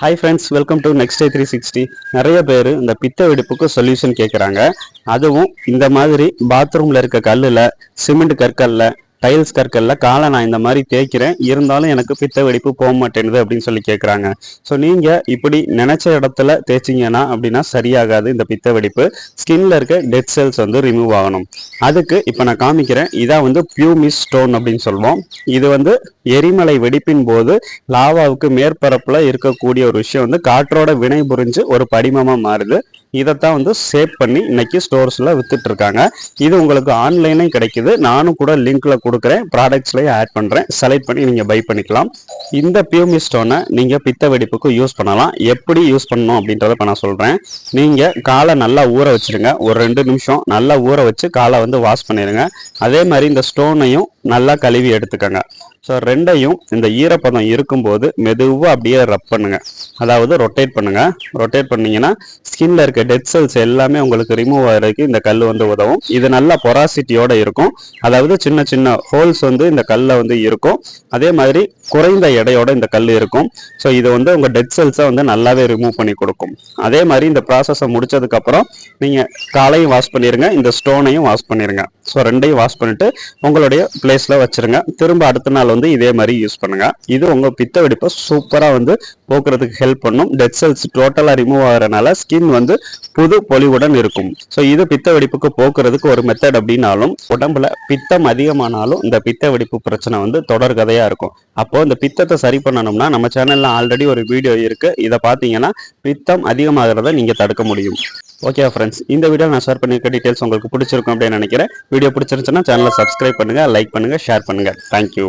Hi friends welcome to next day three sixty நிறைய பேர் இந்த பித்த வெடிப்புக்கு சொல்யூஷன் கேட்குறாங்க அதுவும் இந்த மாதிரி பாத்ரூமில் இருக்க கல்லில் சிமெண்ட் கற்கல்ல டைல்ஸ் கற்களில் காலை நான் இந்த மாதிரி தேய்க்கிறேன் இருந்தாலும் எனக்கு பித்த வெடிப்பு போக மாட்டேங்குது அப்படின்னு சொல்லி கேட்குறாங்க ஸோ நீங்கள் இப்படி நினச்ச இடத்துல தேய்ச்சிங்கன்னா அப்படின்னா சரியாகாது இந்த பித்த வெடிப்பு. ஸ்கின்ல இருக்க டெட் செல்ஸ் வந்து ரிமூவ் ஆகணும். அதுக்கு இப்போ நான் காமிக்கிறேன் இதான் வந்து பியூமிஸ் ஸ்டோன் அப்படின்னு சொல்லுவோம். இது வந்து எரிமலை வெடிப்பின் போது லாவாவுக்கு மேற்பரப்புல இருக்கக்கூடிய ஒரு விஷயம் வந்து காற்றோட வினை புரிஞ்சு ஒரு படிமமா மாறுது. இதைத்தான் வந்து சேவ் பண்ணி இன்னைக்கு ஸ்டோர்ஸில் வித்துட்ருக்காங்க இது உங்களுக்கு ஆன்லைனும் கிடைக்குது. நானும் கூட லிங்க்கில் கொடுக்குறேன். ப்ராடக்ட்ஸ்லயும் ஆட் பண்ணுறேன் செலக்ட் பண்ணி நீங்கள் பை பண்ணிக்கலாம். இந்த பியூமி ஸ்டோனை நீங்கள் பித்த வெடிப்புக்கு யூஸ் பண்ணலாம். எப்படி யூஸ் பண்ணணும் அப்படின்றத இப்போ நான் சொல்கிறேன் நீங்கள் காலை நல்லா ஊற வச்சிருங்க ஒரு ரெண்டு நிமிஷம் நல்லா ஊற வச்சு காலை வந்து வாஷ் பண்ணிடுங்க. அதே மாதிரி இந்த ஸ்டோனையும் நல்லா கழுவி எடுத்துக்கோங்க. ஸோ ரெண்டையும் இந்த ஈரப்பதம் இருக்கும்போது மெதுவாக அப்படியே ரப் பண்ணுங்க. அதாவது ரொட்டேட் பண்ணுங்க. ரொட்டேட் பண்ணீங்கன்னா ஸ்கின்ல இருக்க டெட் செல்ஸ் எல்லாமே உங்களுக்கு ரிமூவ் ஆகிறதுக்கு இந்த கல் வந்து உதவும். இது நல்லா பொராசிட்டியோட இருக்கும். அதாவது சின்ன சின்ன ஹோல்ஸ் வந்து இந்த கல்ல வந்து இருக்கும். அதே மாதிரி குறைந்த எடையோட இந்த கல் இருக்கும். ஸோ இது வந்து உங்க டெட் செல்ஸை வந்து நல்லாவே ரிமூவ் பண்ணி கொடுக்கும். அதே மாதிரி இந்த ப்ராசஸை முடிச்சதுக்கு அப்புறம் நீங்க காலையும் வாஷ் பண்ணிருங்க. இந்த ஸ்டோனையும் வாஷ் பண்ணிருங்க. ஸோ ரெண்டையும் வாஷ் பண்ணிட்டு உங்களுடைய பிளேஸில் வச்சிருங்க. திரும்ப அடுத்த நாள் வந்து இதே மாதிரி யூஸ் பண்ணுங்கள் இது உங்கள் பித்த வெடிப்பை சூப்பராக வந்து போக்குறதுக்கு ஹெல்ப் பண்ணும். டெட் செல்ஸ் டோட்டலாக ரிமூவ் ஆகிறனால ஸ்கின் வந்து புது பொலிவுடன் இருக்கும். ஸோ இது பித்த வெடிப்புக்கு போக்குறதுக்கு ஒரு மெத்தட் அப்படின்னாலும் உடம்புல பித்தம் அதிகமானாலும் இந்த பித்த வெடிப்பு பிரச்சனை வந்து தொடர் கதையா இருக்கும். அப்போ இந்த பித்தத்தை சரி பண்ணணும்னா நம்ம சேனல்ல ஆல்ரெடி ஒரு வீடியோ இருக்கு. இதை பார்த்தீங்கன்னா பித்தம் அதிகமாகிறத நீங்க தடுக்க முடியும். ஓகே ஃப்ரெண்ட்ஸ் இந்த வீடியோ நான் ஷேர் பண்ணியிருக்க டீட்டெயில்ஸ் உங்களுக்கு பிடிச்சிருக்கும் அப்படின்னு நினைக்கிறேன். வீடியோ பிடிச்சிருந்துச்சுன்னா சேனலை சப்ஸ்கிரைப் பண்ணுங்க லைக் பண்ணுங்க ஷேர் பண்ணுங்க. தேங்க்யூ